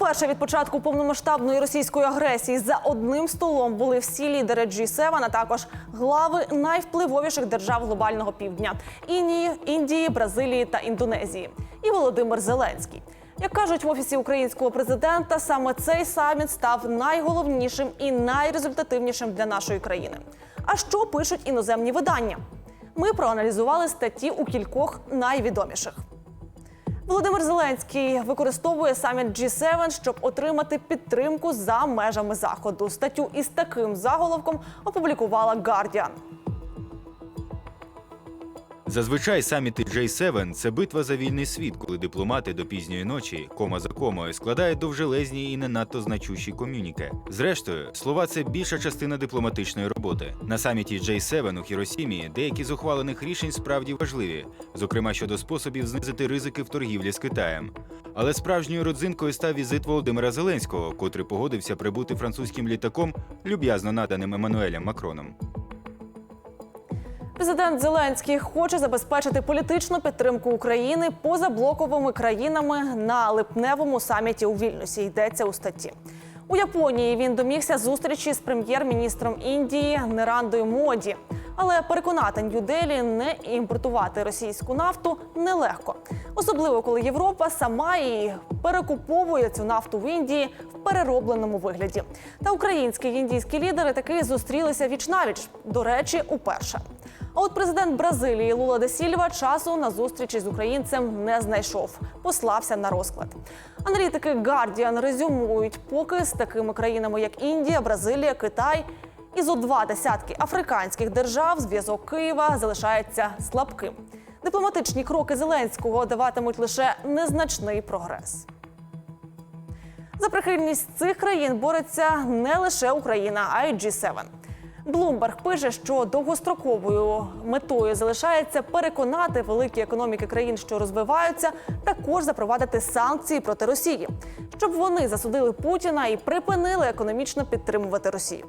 Уперше від початку повномасштабної російської агресії за одним столом були всі лідери G7, а також глави найвпливовіших держав глобального півдня Інії, Індії, Бразилії та Індонезії. І Володимир Зеленський. Як кажуть в офісі українського президента, саме цей саміт став найголовнішим і найрезультативнішим для нашої країни. А що пишуть іноземні видання? Ми проаналізували статті у кількох найвідоміших. Володимир Зеленський використовує саміт G7, щоб отримати підтримку за межами заходу. Статтю із таким заголовком опублікувала Guardian. Зазвичай саміти J7 – це битва за вільний світ, коли дипломати до пізньої ночі, кома за комою, складають довжелезні і не надто значущі комюніке. Зрештою, слова це більша частина дипломатичної роботи. На саміті J7 у Хіросімі деякі з ухвалених рішень справді важливі, зокрема щодо способів знизити ризики в торгівлі з Китаєм. Але справжньою родзинкою став візит Володимира Зеленського, котрий погодився прибути французьким літаком, люб'язно наданим Еммануелем Макроном. Президент Зеленський хоче забезпечити політичну підтримку України поза блоковими країнами на липневому саміті у Вільнюсі. Йдеться у статті. У Японії він домігся зустрічі з прем'єр-міністром Індії Нерандою Моді. Але переконати Нью-Делі не імпортувати російську нафту нелегко, особливо коли Європа сама і перекуповує цю нафту в Індії в переробленому вигляді. Та українські і індійські лідери таки зустрілися віч навіч. До речі, уперше. А от президент Бразилії Лула де Сільва часу на зустрічі з українцем не знайшов, послався на розклад. Аналітики Guardian резюмують, поки з такими країнами, як Індія, Бразилія, Китай і зо два десятки африканських держав зв'язок Києва залишається слабким. Дипломатичні кроки Зеленського даватимуть лише незначний прогрес. За прихильність цих країн бореться не лише Україна, а й G7. Блумберг пише, що довгостроковою метою залишається переконати великі економіки країн, що розвиваються, також запровадити санкції проти Росії, щоб вони засудили Путіна і припинили економічно підтримувати Росію.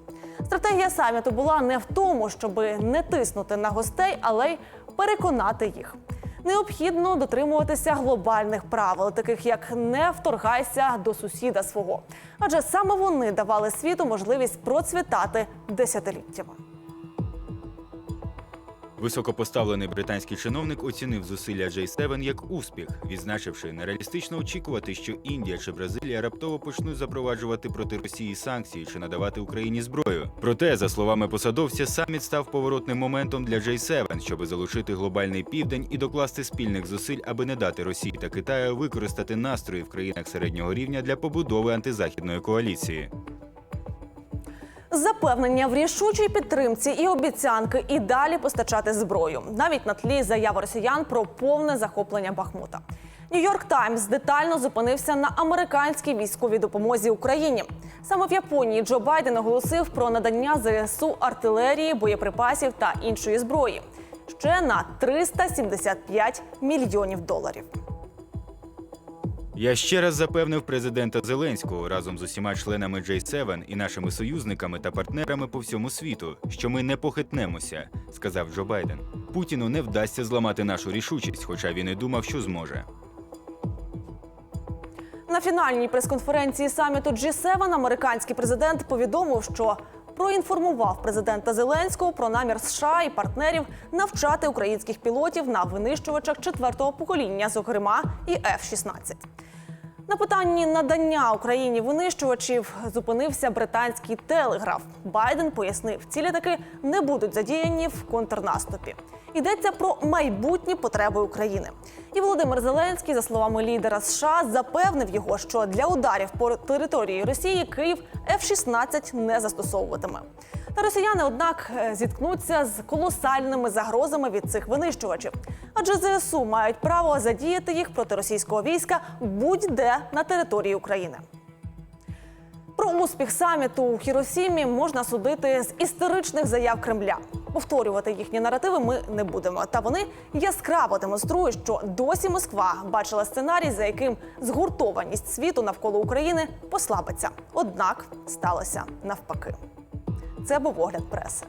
Стратегія саміту була не в тому, щоб не тиснути на гостей, але й переконати їх. Необхідно дотримуватися глобальних правил, таких як не вторгайся до сусіда свого, адже саме вони давали світу можливість процвітати десятиліттями. Високопоставлений британський чиновник оцінив зусилля J7 як успіх, відзначивши нереалістично очікувати, що Індія чи Бразилія раптово почнуть запроваджувати проти Росії санкції чи надавати Україні зброю. Проте, за словами посадовця, саміт став поворотним моментом для J7, щоб залучити глобальний південь і докласти спільних зусиль, аби не дати Росії та Китаю використати настрої в країнах середнього рівня для побудови антизахідної коаліції. Запевнення в рішучій підтримці і обіцянки і далі постачати зброю, навіть на тлі заяви росіян про повне захоплення Бахмута. Нью-Йорк Таймс детально зупинився на американській військовій допомозі Україні. Саме в Японії Джо Байден оголосив про надання ЗСУ артилерії, боєприпасів та іншої зброї ще на 375 мільйонів доларів. Я ще раз запевнив президента Зеленського разом з усіма членами J7 і нашими союзниками та партнерами по всьому світу, що ми не похитнемося, сказав Джо Байден. Путіну не вдасться зламати нашу рішучість, хоча він і думав, що зможе. На фінальній прес-конференції саміту G7 американський президент повідомив, що проінформував президента Зеленського про намір США і партнерів навчати українських пілотів на винищувачах четвертого покоління, зокрема і F-16. На питанні надання Україні винищувачів зупинився британський телеграф. Байден пояснив, ці літаки не будуть задіяні в контрнаступі. Йдеться про майбутні потреби України. І Володимир Зеленський, за словами лідера США, запевнив його, що для ударів по території Росії Київ F-16 не застосовуватиме. Та росіяни, однак, е, зіткнуться з колосальними загрозами від цих винищувачів, адже ЗСУ мають право задіяти їх проти російського війська будь-де на території України. Про успіх саміту у Хіросімі можна судити з історичних заяв Кремля. Повторювати їхні наративи ми не будемо. Та вони яскраво демонструють, що досі Москва бачила сценарій, за яким згуртованість світу навколо України послабиться. Однак сталося навпаки. Це був огляд преси.